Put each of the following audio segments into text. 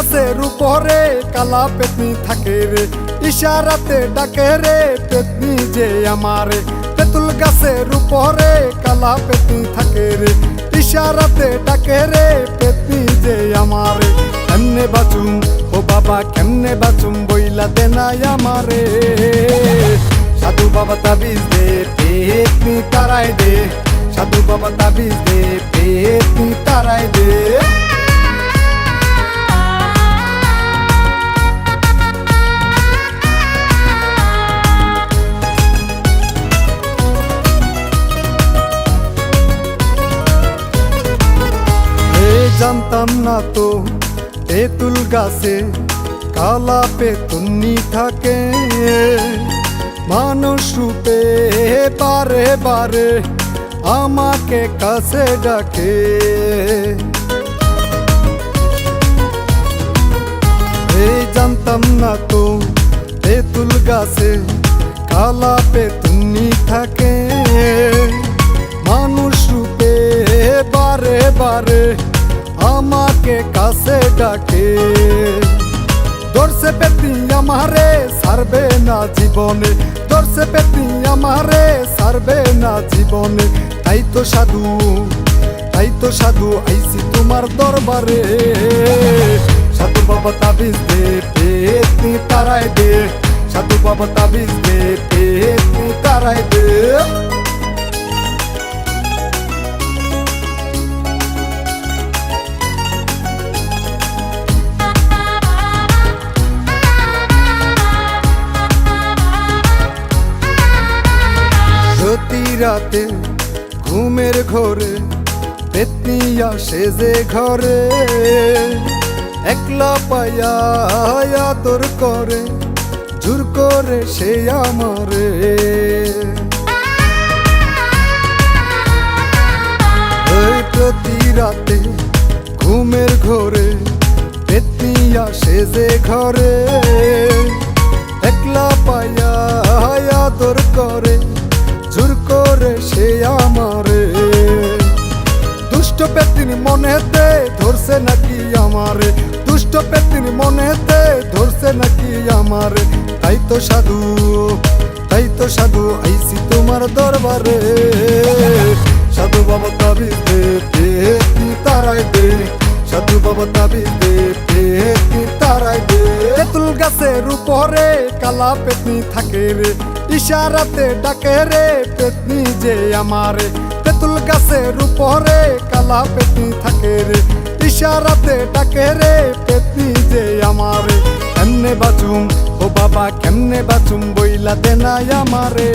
গাছের উপরে কালা পেতনি থাকে রে। ইশারাতে ডাকে রে, পেতনি যে আমারে। তেঁতুল গাছের উপরে কালা পেতনি থাকে রে। ইশারাতে ডাকে রে, পেতনি যে আমারে। কেমনে বাঁচুম? ও বাবা, কেমনে বাঁচুম? বইলা দেনাই আমারে। সাধু বাবা তাবিজ দে, পেতনি তারাই দে। সাধু বাবা তাবিজ দে, পেতনি জানতাম না তো, তেঁতুল গাছে কালা পেতুন্নি থাকে। মানুষ রূপে বারে বারে আমাকে কাছে ডাকে। এই জানতাম না তো, তেঁতুল গাছে কালা পেতুন্নি থাকে। মানুষ রূপে বারে বারে আমাকে কাছে ডাকে। দর্শে পেতি আমারে, সারবে না জীবনে। দর্শে পেতি আমারে, সারবে না জীবনে। তাই তো সাধু, তাই তো সাধু আইসি তোমার দরবারে। সাধু বাবা তাবিজ দে পেতনি তারাই দে। সাধু বাবা তাবিজ দে পেতনি তারাই দে। রাতে ঘুমের ঘরে, পেতনি আসে যে ঘরে। একলা পায়া তোর করে, জোর করে সে আমারে। প্রতি রাতে ঘুমের ঘরে, পেতনি আসে যে ঘরে। দুষ্ট পেতিনি মনেতে ধরছে নাকি আমারে? দুষ্ট পেতিনি মনেতে ধরছে নাকি আমারে? তাই তো সাধু, তাই তো সাধু আইসি তোমার দরবারে। সাধু বাবা তাবিজ দে তারাই দে। সাধু বাবা তাবিজ দে তারাই দে। তেঁতুল গাছের উপরে কালা পেতনি থাকে রে, ইশারাতে ডাকে রে, পেতনি যে আমারে। গাছের উপরে কালা পেতনি থাকে রে। ইশারাতে ডাকে রে পেতনি যে আমারে। কেমনে বাঁচুম? ও বাবা, কেমনে বাঁচুম? বইলা দেনাই আমারে।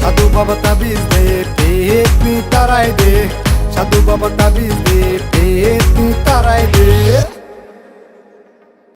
সাধু বাবা তাবিজ দে পেতনি তারাই দে। সাধু বাবা তাবিজ দে পেতনি তারাই দে।